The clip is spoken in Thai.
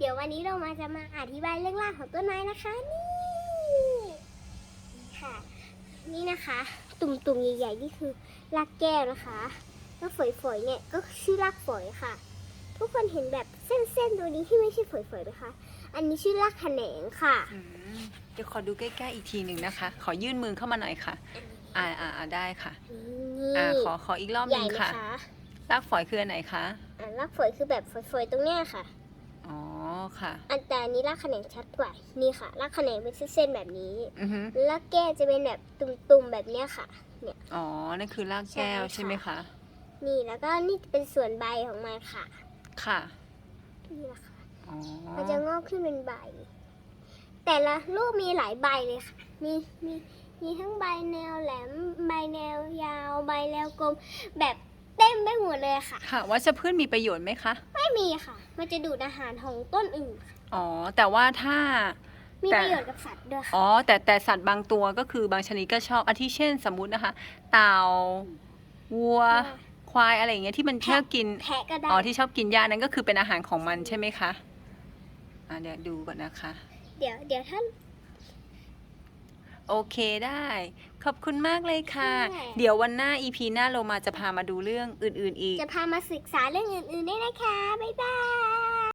เดี๋ยววันนี้เรามาจะมาอธิบายเรื่องรากของต้นไม้นะคะนี่ค่ะ นี่นะคะ ตุ่มๆใหญ่ๆนี่คือรากแก้วนะคะแล้วฝอยๆเนี่ยก็ชื่อรากฝอยค่ะ ทุกคนเห็นแบบเส้นๆตัวนี้ที่ไม่ใช่ฝอยๆไหมคะอันนี้ชื่อรากแขนงค่ะอืมเดี๋ยวขอดูใกล้ๆอีกทีหนึ่งนะคะ ขอยื่นมือเข้ามาหน่อยค่ะ อ่าอ่าอ่าได้ค่ะนี่อ่าขอขออีกรอบหใหนึ่ญ่งไหมค่ะคะรากฝอยคืออันไหนคะอ่ารากฝอยคือแบบฝอยๆตรงเนี้ยค่ะอ๋อ ค่ะ อันแต่อันนี้รากแขนงชัดกว่า นี่ค่ะ รากแขนงเป็นเส้นๆแบบนี้ อือฮึรากแก้วจะเป็นแบบตุ่มๆแบบเนี้ยค่ะ เนี่ย อ๋อ นั่นคือรากแก้วใช่ค่ะใช่ไหมคะ นี่แล้วก็นี่เป็นส่วนใบของมันค่ะ ค่ะ นี่นะคะอ๋อ มันจะงอกขึ้นเป็นใบ แต่ละลูกมีหลายใบเลยค่ะ มีมีมีทั้งใบแนวแหลม ใบแนวยาว ใบแนวกลม แบบเต็มไปหมดเลยค่ะ ค่ะ วัชพืชมีประโยชน์ไหมคะ ไม่มีค่ะ มันจะดูดอาหารของต้นอื่นค่ะอ๋อ แต่ว่าถ้า มีแต่ ประโยชน์กับสัตว์ด้วยค่ะ อ๋อแต่แต่สัตว์บางตัวก็คือบางชนิดก็ชอบอาทิเช่นสมมุตินะคะเต่าวัวควายอะไรอย่างเงี้ยที่มันชอบกิน แพะก็ได้ อ๋อที่ชอบกินหญ้านั้นก็คือเป็นอาหารของมันใช่ไหมคะ อ่าเดี๋ยวดูก่อนนะคะ เดี๋ยวเดี๋ยวท่าน โอเคได้ ขอบคุณมากเลยค่ะ ใช่ เดี๋ยววันหน้า EP หน้าเรามาจะพามาดูเรื่องอื่นๆอีก จะพามาศึกษาเรื่องอื่นๆได้วยนะคะ บ๊ายบาย